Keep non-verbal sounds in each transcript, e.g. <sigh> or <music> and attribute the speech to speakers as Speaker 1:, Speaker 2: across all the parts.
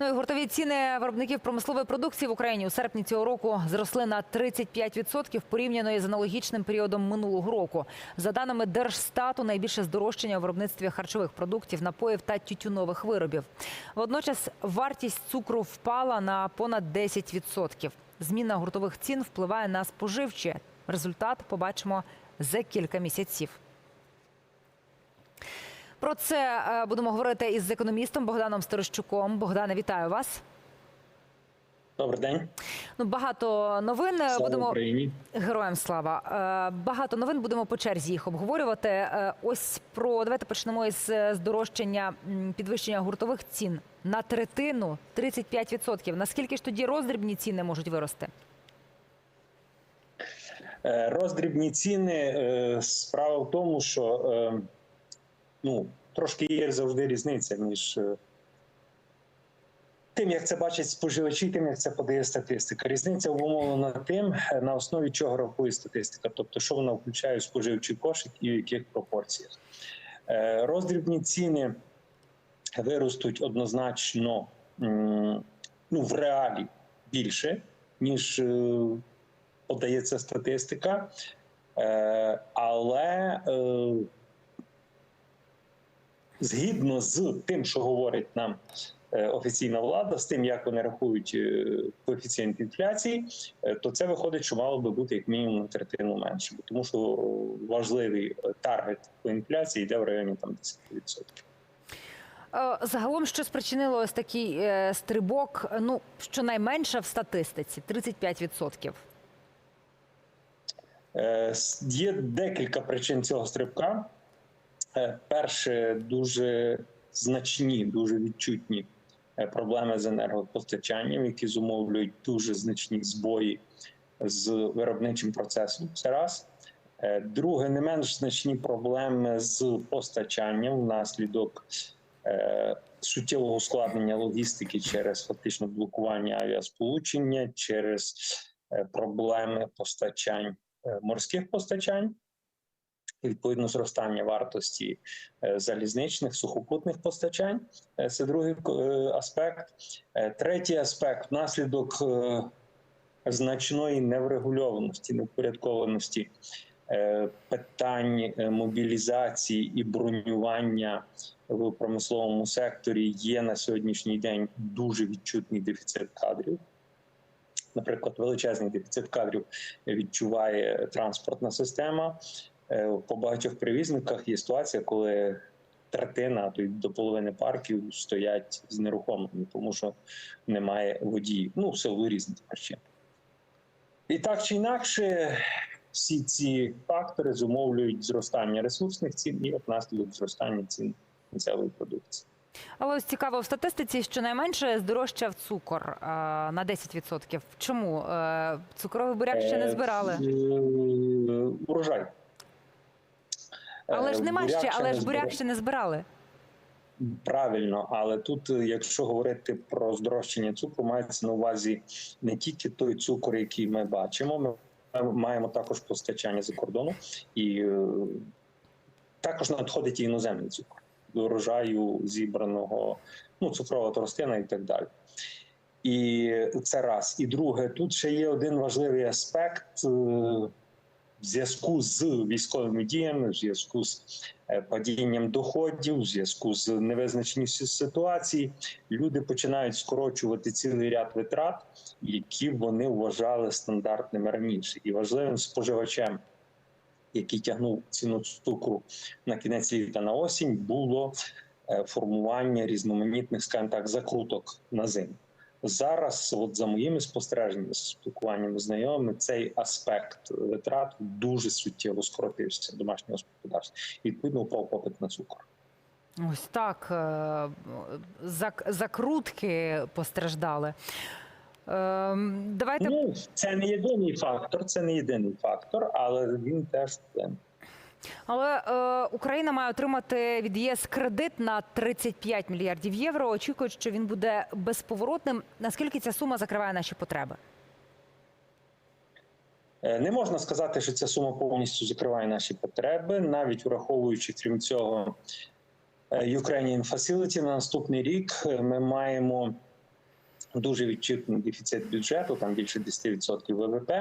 Speaker 1: Ну і гуртові ціни виробників промислової продукції в Україні у серпні цього року зросли на 35% порівняно із аналогічним періодом минулого року. За даними Держстату, найбільше здорожчання у виробництві харчових продуктів, напоїв та тютюнових виробів. Водночас вартість цукру впала на понад 10%. Зміна гуртових цін впливає на споживчі. Результат побачимо за кілька місяців. Про це е, будемо говорити із економістом Богданом Сторощуком. Богдане, вітаю вас.
Speaker 2: Добрий день,
Speaker 1: Ну багато новин е,
Speaker 2: слава
Speaker 1: будемо
Speaker 2: Україні.
Speaker 1: героям слава. Е, Багато новин будемо по черзі їх обговорювати. Ось про давайте почнемо із здорожчання підвищення гуртових цін на третину 35%. Наскільки ж тоді роздрібні ціни можуть вирости?
Speaker 2: Роздрібні ціни. Справа в тому, що ну, трошки є завжди різниця між е, тим, як це бачать споживачі, тим, як це подає статистика. Різниця обумовлена тим, е, на основі чого рахує статистика, тобто, що вона включає в споживчий кошик і в яких пропорціях. Е, Роздрібні ціни виростуть однозначно ну, в реалі більше, ніж подається статистика, але згідно з тим, що говорить нам е, офіційна влада, з тим, як вони рахують е, коефіцієнт інфляції, е, то це виходить, що мало би бути як мінімум на третину менше, тому що важливий таргет по інфляції йде в районі там 10%.
Speaker 1: Е, Загалом, що спричинило ось такий стрибок, ну щонайменше в статистиці 35%.
Speaker 2: Е, Є декілька причин цього стрибка. Е, Перше, дуже значні, дуже відчутні е, проблеми з енергопостачанням, які зумовлюють дуже значні збої з виробничим процесом. Це раз. Е, Друге, не менш значні проблеми з постачанням внаслідок суттєвого ускладнення логістики через фактично блокування авіасполучення, через проблеми постачань морських постачань, відповідно зростання вартості е, залізничних сухопутних постачань. Е, Це другий е, аспект. Третій аспект внаслідок значної неврегульованості, невпорядкованості питань мобілізації і бронювання в промисловому секторі є на сьогоднішній день дуже відчутний дефіцит кадрів. Наприклад, величезний дефіцит кадрів відчуває транспортна система. Е, По багатьох перевізниках є ситуація, коли третина, а то й до половини парків стоять знерухомлені, тому що немає водіїв. Ну, в силу різних причин. І так чи інакше, всі ці фактори зумовлюють зростання ресурсних цін і як наслідок зростання цін кінцевої продукції.
Speaker 1: Але ось цікаво в статистиці, щонайменше здорожчав цукор е, на 10%. Чому Е, цукровий буряк ще не збирали?
Speaker 2: Урожай.
Speaker 1: Але ж
Speaker 2: Е,
Speaker 1: нема ще, але ж буряк ще не збирали.
Speaker 2: Правильно, але тут, якщо говорити про здорожчання цукру, мається на увазі не тільки той цукор, який ми бачимо. Ми маємо також постачання за кордону, і е, також надходить і іноземний цукор до урожаю зібраного, ну, цукрова тростина і так далі. І це раз. І друге, тут ще є один важливий аспект е, в зв'язку з військовими діями, в зв'язку з е, падінням доходів, в зв'язку з невизначеністю ситуації, люди починають скорочувати цілий ряд витрат, які вони вважали стандартними раніше. І важливим споживачем, який тягнув ціну цукру на кінець літа на осінь, було е, формування різноманітних, скажімо так, закруток на зиму. Зараз, от за моїми спостереженнями, спілкуваннями знайомими, цей аспект витрат дуже суттєво скоротився домашнього господарства. І відповідно впав попит на цукор.
Speaker 1: Ось так. е, зак- Закрутки постраждали. Ем, Давайте
Speaker 2: Ну це не єдиний фактор, це не єдиний фактор, але він теж вплине.
Speaker 1: Але е, Україна має отримати від ЄС кредит на 35 мільярдів євро. Очікують, що він буде безповоротним. Наскільки ця сума закриває наші потреби?
Speaker 2: Е, Не можна сказати, що ця сума повністю закриває наші потреби, навіть враховуючи крім цього е, Ukrainian Facility на наступний рік. е, Ми маємо Дуже відчутний дефіцит бюджету, там більше 10% ВВП,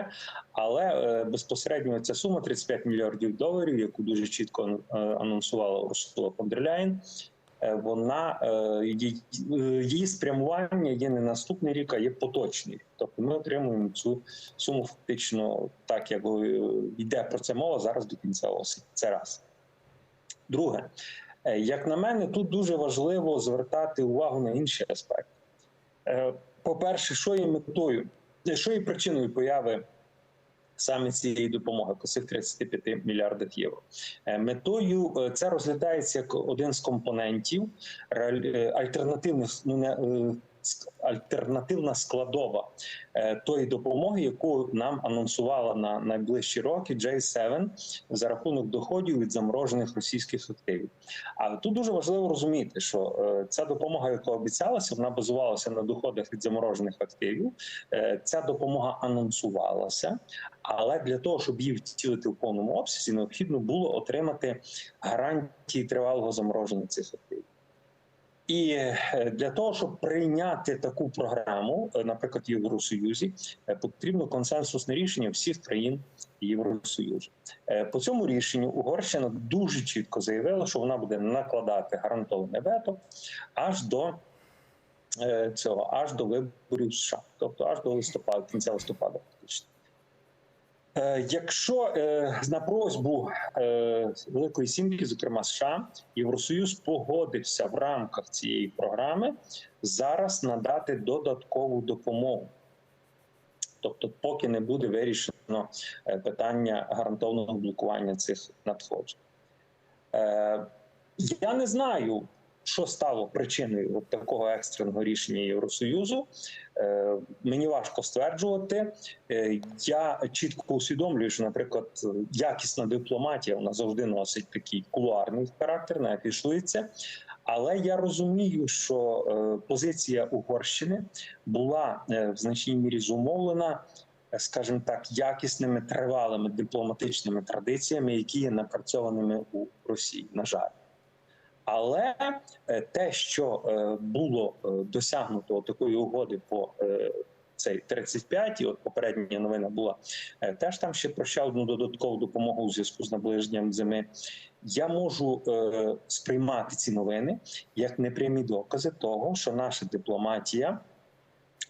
Speaker 2: але е, безпосередньо ця сума 35 мільярдів доларів, яку дуже чітко е, анонсувала Урсула Ляєн, е, вона її, спрямування є не наступний рік, а є поточний. Тобто ми отримуємо цю суму фактично так, як йде про це мова зараз до кінця осені. Це раз. Друге, як на мене, тут дуже важливо звертати увагу на інші аспекти. Е, По-перше, що є метою, е, що є причиною появи саме цієї допомоги по цих 35 мільярдах євро? Е, Метою це розглядається як один з компонентів альтернативних ну не альтернативна складова е, тої допомоги, яку нам анонсувала на найближчі роки J7 за рахунок доходів від заморожених російських активів. А тут дуже важливо розуміти, що е, ця допомога, яка обіцялася, вона базувалася на доходах від заморожених активів. Е, Ця допомога анонсувалася, але для того, щоб її втілити в повному обсязі, необхідно було отримати гарантії тривалого замороження цих активів. І е, для того, щоб прийняти таку програму, е, наприклад, Євросоюзі, е, потрібно консенсусне рішення всіх країн Євросоюзу. По цьому рішенню Угорщина дуже чітко заявила, що вона буде накладати гарантоване вето аж до цього, аж до виборів США, тобто аж до листопада, кінця листопада. Е, Якщо е, на просьбу е, Великої Сімки, зокрема США, Євросоюз погодився в рамках цієї програми зараз надати додаткову допомогу. Тобто, поки не буде вирішено питання гарантовного блокування цих надходжень. Я не знаю, що стало причиною от такого екстреного рішення Євросоюзу. Е, Мені важко стверджувати. Е, Я чітко усвідомлюю, що, наприклад, якісна дипломатія вона завжди носить такий кулуарний характер, не афішується. Але я розумію, що е, позиція Угорщини була в значній мірі зумовлена, скажімо так, якісними тривалими дипломатичними традиціями, які є напрацьованими у Росії. На жаль. Але е, те, що е, було е, досягнуто такої угоди по цей 35, і от попередня новина була теж там ще про одну додаткову допомогу у зв'язку з наближенням зими. Я можу сприймати ці новини як непрямі докази того, що наша дипломатія,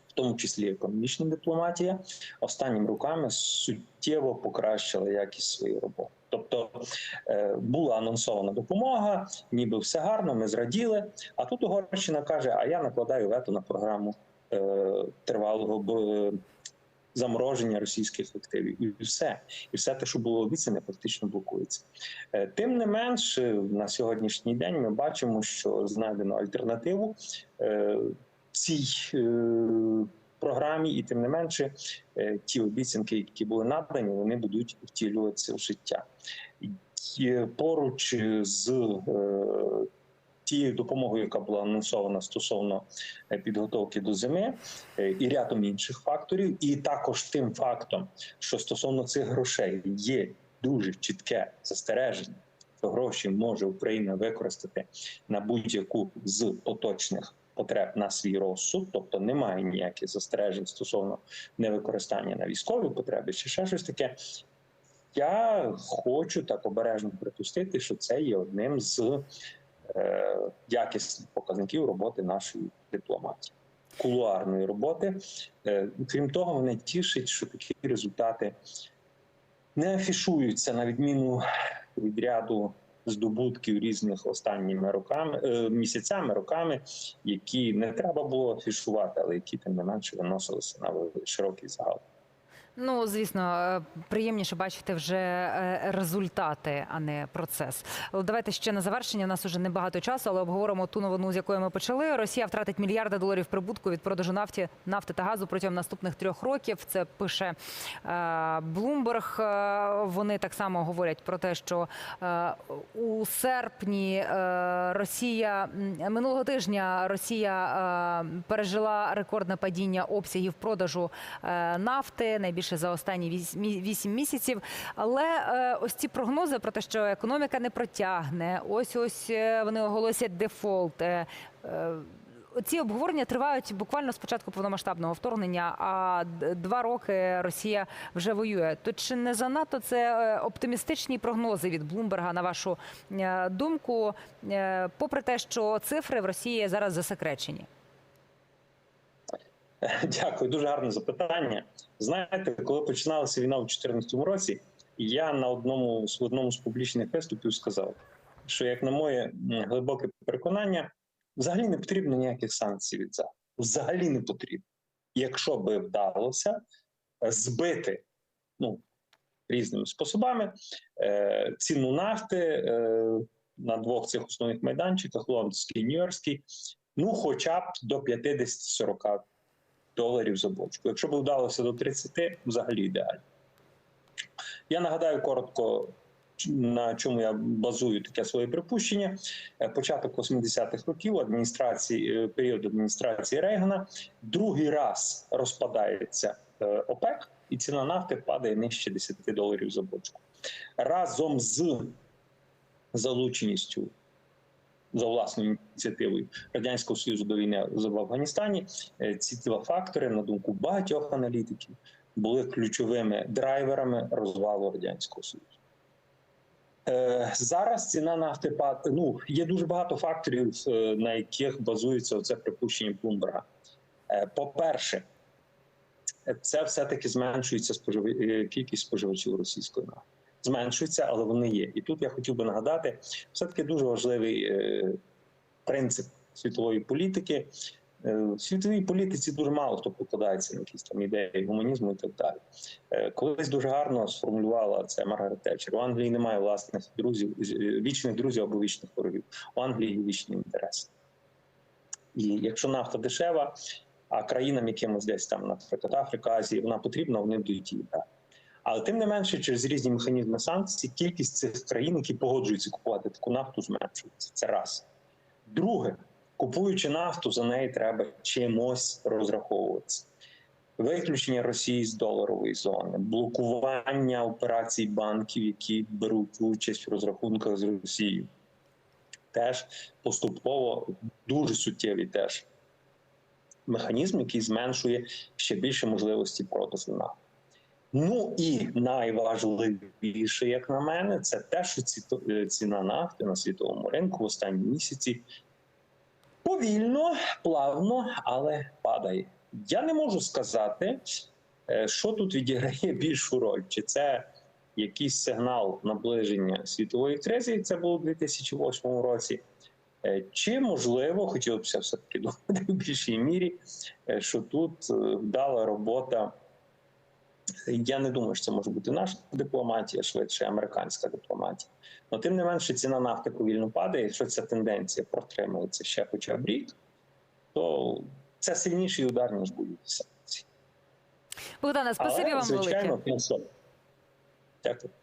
Speaker 2: в тому числі економічна дипломатія, останніми роками суттєво покращила якість своєї роботи. Тобто е, була анонсована допомога, ніби все гарно, ми зраділи. А тут Угорщина каже: а я накладаю вето на програму е, тривалого замороження російських активів. І все. І все те, що було обіцяне, фактично блокується. Е, Тим не менш, на сьогоднішній день ми бачимо, що знайдено альтернативу цій програмі, і тим не менше, е, ті обіцянки, які були надані, вони будуть втілюватися в життя. І поруч з е, тією допомогою, яка була анонсована стосовно е, підготовки до зими, і рядом інших факторів, і також тим фактом, що стосовно цих грошей є дуже чітке застереження, гроші може Україна використати на будь-яку з поточних потреб на свій розсуд, тобто немає ніяких застережень стосовно невикористання на військові потреби чи ще щось таке. Я хочу так обережно припустити, що це є одним з е, якісних показників роботи нашої дипломатії, кулуарної роботи. Е, крім того, мене тішить, що такі результати не афішуються на відміну від ряду здобутків різних останніми роками, е, місяцями, роками, які не треба було афішувати, але які тим не менше виносилися на широкий загал.
Speaker 1: Ну, звісно, е, приємніше бачити вже е, результати, а не процес. Давайте ще на завершення. У нас уже небагато часу, але обговоримо ту новину, з якої ми почали. Росія втратить мільярди доларів прибутку від продажу нафті, нафти та газу протягом наступних трьох років. Це пише Блумберг. Вони так само говорять про те, що е, у серпні е, Росія минулого тижня Росія е, пережила рекордне падіння обсягів продажу е, нафти. Найбільше за останні вісім місяців. Але е, ось ці прогнози про те, що економіка не протягне, ось ось е, вони оголосять дефолт. е, ці обговорення тривають буквально з початку повномасштабного вторгнення. А два роки Росія вже воює. То чи не занадто це оптимістичні прогнози від Блумберга, на вашу думку, попри те, що цифри в Росії зараз засекречені? <laughs>
Speaker 2: Дякую, дуже гарне запитання. Знаєте, коли починалася війна у 2014 році, я на одному в одному з публічних виступів сказав, що як на моє глибоке переконання, взагалі не потрібно ніяких санкцій від Заходу. Взагалі не потрібно. Якщо би вдалося збити ну, різними способами е, ціну нафти е, на двох цих основних майданчиках лондонський і Нью-Йоркський, ну хоча б до 50-40 доларів за бочку. Якщо б вдалося до 30, взагалі ідеально. Я нагадаю коротко, на чому я базую таке своє припущення. Е, Початок 80-х років адміністрації, е, період адміністрації Рейгана, другий раз розпадається е, ОПЕК, і ціна нафти падає нижче 10 доларів за бочку. Разом з залученістю за власною ініціативою Радянського Союзу до війни в Афганістані. Е, Ці два фактори, на думку багатьох аналітиків, були ключовими драйверами розвалу Радянського Союзу. Е, Зараз ціна нафти пад... ну, є дуже багато факторів, е, на яких базується це припущення Блумберга. По-перше, це все-таки зменшується спожив... е, кількість споживачів російської нафти. Зменшується, але вони є. І тут я хотів би нагадати, все-таки дуже важливий е, принцип світової політики. Е, В світовій політиці дуже мало хто покладається на якісь там ідеї гуманізму і так далі. Е, Колись дуже гарно сформулювала це Маргарет Тетчер. У Англії немає власних друзів, вічних друзів або вічних ворогів. У Англії є вічні інтереси. І якщо нафта дешева, а країнам якимось десь там, наприклад, Африка, Азія, вона потрібна, вони дають її далі. Але тим не менше, через різні механізми санкцій, кількість цих країн, які погоджуються купувати таку нафту, зменшується. Це раз. Друге, купуючи нафту, за неї треба чимось розраховуватися. Виключення Росії з доларової зони, блокування операцій банків, які беруть участь в розрахунках з Росією. Теж поступово дуже суттєвий теж механізм, який зменшує ще більше можливості продажу нафти. Ну і найважливіше, як на мене, це те, що е, ціна нафти на світовому ринку в останні місяці повільно, плавно, але падає. Я не можу сказати, е, що тут відіграє <laughs> більшу роль, чи це якийсь сигнал наближення світової кризи, це було у 2008 році. е, Чи можливо, хотілося б все таки думати в більшій мірі, що тут вдала робота я не думаю, що це може бути наша дипломатія, швидше американська дипломатія. Але тим не менше, ціна нафти повільно падає. Якщо ця тенденція протримується ще хоча б рік, то це сильніший удар, ніж будь-які санкції.
Speaker 1: Богдане, спасибі
Speaker 2: Але,
Speaker 1: вам
Speaker 2: звичайно,
Speaker 1: велике.
Speaker 2: Дякую.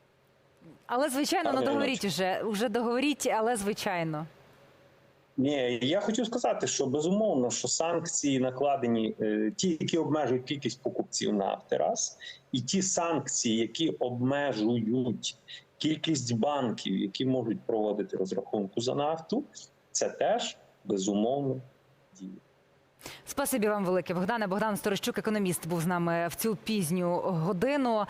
Speaker 1: Але звичайно, ну договоріть вже. Уже договоріть, але звичайно.
Speaker 2: Ні, я хотів сказати, що безумовно, що санкції накладені, е, ті, які обмежують кількість покупців нафти, раз, і ті санкції, які обмежують кількість банків, які можуть проводити розрахунку за нафту, це теж безумовно діє.
Speaker 1: Спасибі вам велике, Богдане. Богдан Сторощук, економіст, був з нами в цю пізню годину.